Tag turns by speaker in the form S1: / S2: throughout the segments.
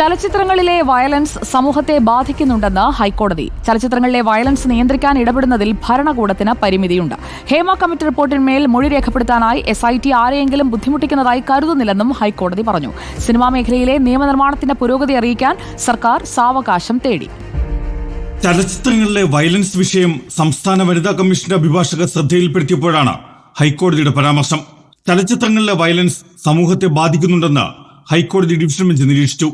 S1: ചലച്ചിത്രങ്ങളിലെ violence സമൂഹത്തെ ബാധിക്കുന്നുണ്ടെന്ന് ഹൈക്കോടതി. ചലച്ചിത്രങ്ങളിലെ violence നിയന്ത്രിക്കാൻ ഇടപെടുന്നതിൽ ഭരണകൂടത്തിന് പരിമിതിയുണ്ട്. ഹേമ കമ്മിറ്റി റിപ്പോർട്ടിന്മേൽ മൊഴി രേഖപ്പെടുത്താനായി എസ് ഐ ടി ആരെയെങ്കിലും ബുദ്ധിമുട്ടിക്കുന്നതായി കരുതുന്നില്ലെന്നും ഹൈക്കോടതി പറഞ്ഞു. സിനിമാ മേഖലയിലെ നിയമനിർമ്മാണത്തിന്റെ പുരോഗതി അറിയിക്കാൻ സർക്കാർ സാവകാശം തേടി.
S2: ചലച്ചിത്രങ്ങളിലെ വയലൻസ് വിഷയം സംസ്ഥാന വനിതാ കമ്മീഷന്റെ അഭിഭാഷക ശ്രദ്ധയിൽപ്പെടുത്തിയപ്പോഴാണ് ഹൈക്കോടതിയുടെ പരാമർശം. ചലച്ചിത്രങ്ങളിലെ വയലൻസ് സമൂഹത്തെ ബാധിക്കുന്നുണ്ടെന്ന് ഹൈക്കോടതി ഡിവിഷൻ ബെഞ്ച് നിരീക്ഷിച്ചു.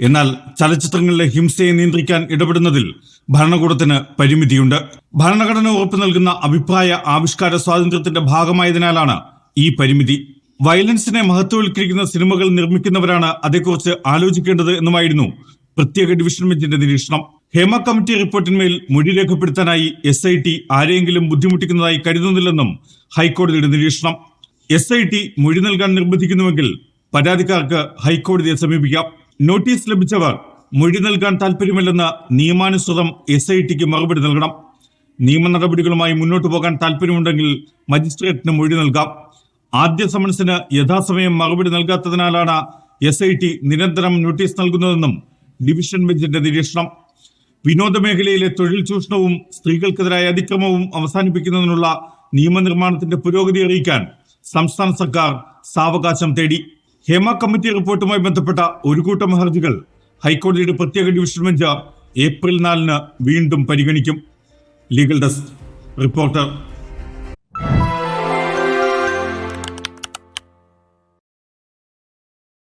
S2: എന്നാൽ ചലച്ചിത്രങ്ങളിലെ ഹിംസയെ നിയന്ത്രിക്കാൻ ഇടപെടുന്നതിൽ ഭരണകൂടത്തിന് പരിമിതിയുണ്ട്. ഭരണഘടന ഉറപ്പു നൽകുന്ന അഭിപ്രായ ആവിഷ്കാര സ്വാതന്ത്ര്യത്തിന്റെ ഭാഗമായതിനാലാണ് ഈ പരിമിതി. വയലൻസിനെ മഹത്വവൽക്കരിക്കുന്ന സിനിമകൾ നിർമ്മിക്കുന്നവരാണ് അതേക്കുറിച്ച് ആലോചിക്കേണ്ടത് എന്നുമായിരുന്നു പ്രത്യേക ഡിവിഷൻ ബെഞ്ചിന്റെ നിരീക്ഷണം. ഹേമ കമ്മിറ്റി റിപ്പോർട്ടിന്മേൽ മൊഴി രേഖപ്പെടുത്താനായി എസ് ഐ ടി ആരെയെങ്കിലും ബുദ്ധിമുട്ടിക്കുന്നതായി കരുതുന്നില്ലെന്നും ഹൈക്കോടതിയുടെ നിരീക്ഷണം. എസ് ഐ ടി മൊഴി നൽകാൻ നിർബന്ധിക്കുന്നുവെങ്കിൽ പരാതിക്കാർക്ക് ഹൈക്കോടതിയെ സമീപിക്കാം. നോട്ടീസ് ലഭിച്ചവർ മൊഴി നൽകാൻ താല്പര്യമില്ലെന്ന് നിയമാനുസൃതം എസ് ഐ ടിക്ക് മറുപടി നൽകണം. നിയമ നടപടികളുമായി മുന്നോട്ടു പോകാൻ താല്പര്യമുണ്ടെങ്കിൽ മജിസ്ട്രേറ്റിന് മൊഴി നൽകാം. ആദ്യ സമൻസിന് യഥാസമയം മറുപടി നൽകാത്തതിനാലാണ് എസ് ഐ ടി നിരന്തരം നോട്ടീസ് നൽകുന്നതെന്നും ഡിവിഷൻ ബെഞ്ചിന്റെ നിരീക്ഷണം. വിനോദ മേഖലയിലെ തൊഴിൽ ചൂഷണവും സ്ത്രീകൾക്കെതിരായ അതിക്രമവും അവസാനിപ്പിക്കുന്നതിനുള്ള നിയമനിർമ്മാണത്തിന്റെ പുരോഗതി അറിയിക്കാൻ സംസ്ഥാന സർക്കാർ സാവകാശം തേടി. ഹേമ കമ്മിറ്റി റിപ്പോർട്ടുമായി ബന്ധപ്പെട്ട ഒരു കൂട്ടം ഹർജികൾ ഹൈക്കോടതിയുടെ പ്രത്യേക ഡിവിഷൻ ബെഞ്ച് ഏപ്രിൽ നാലിന് വീണ്ടും പരിഗണിക്കും. Legal desk. റിപ്പോർട്ടർ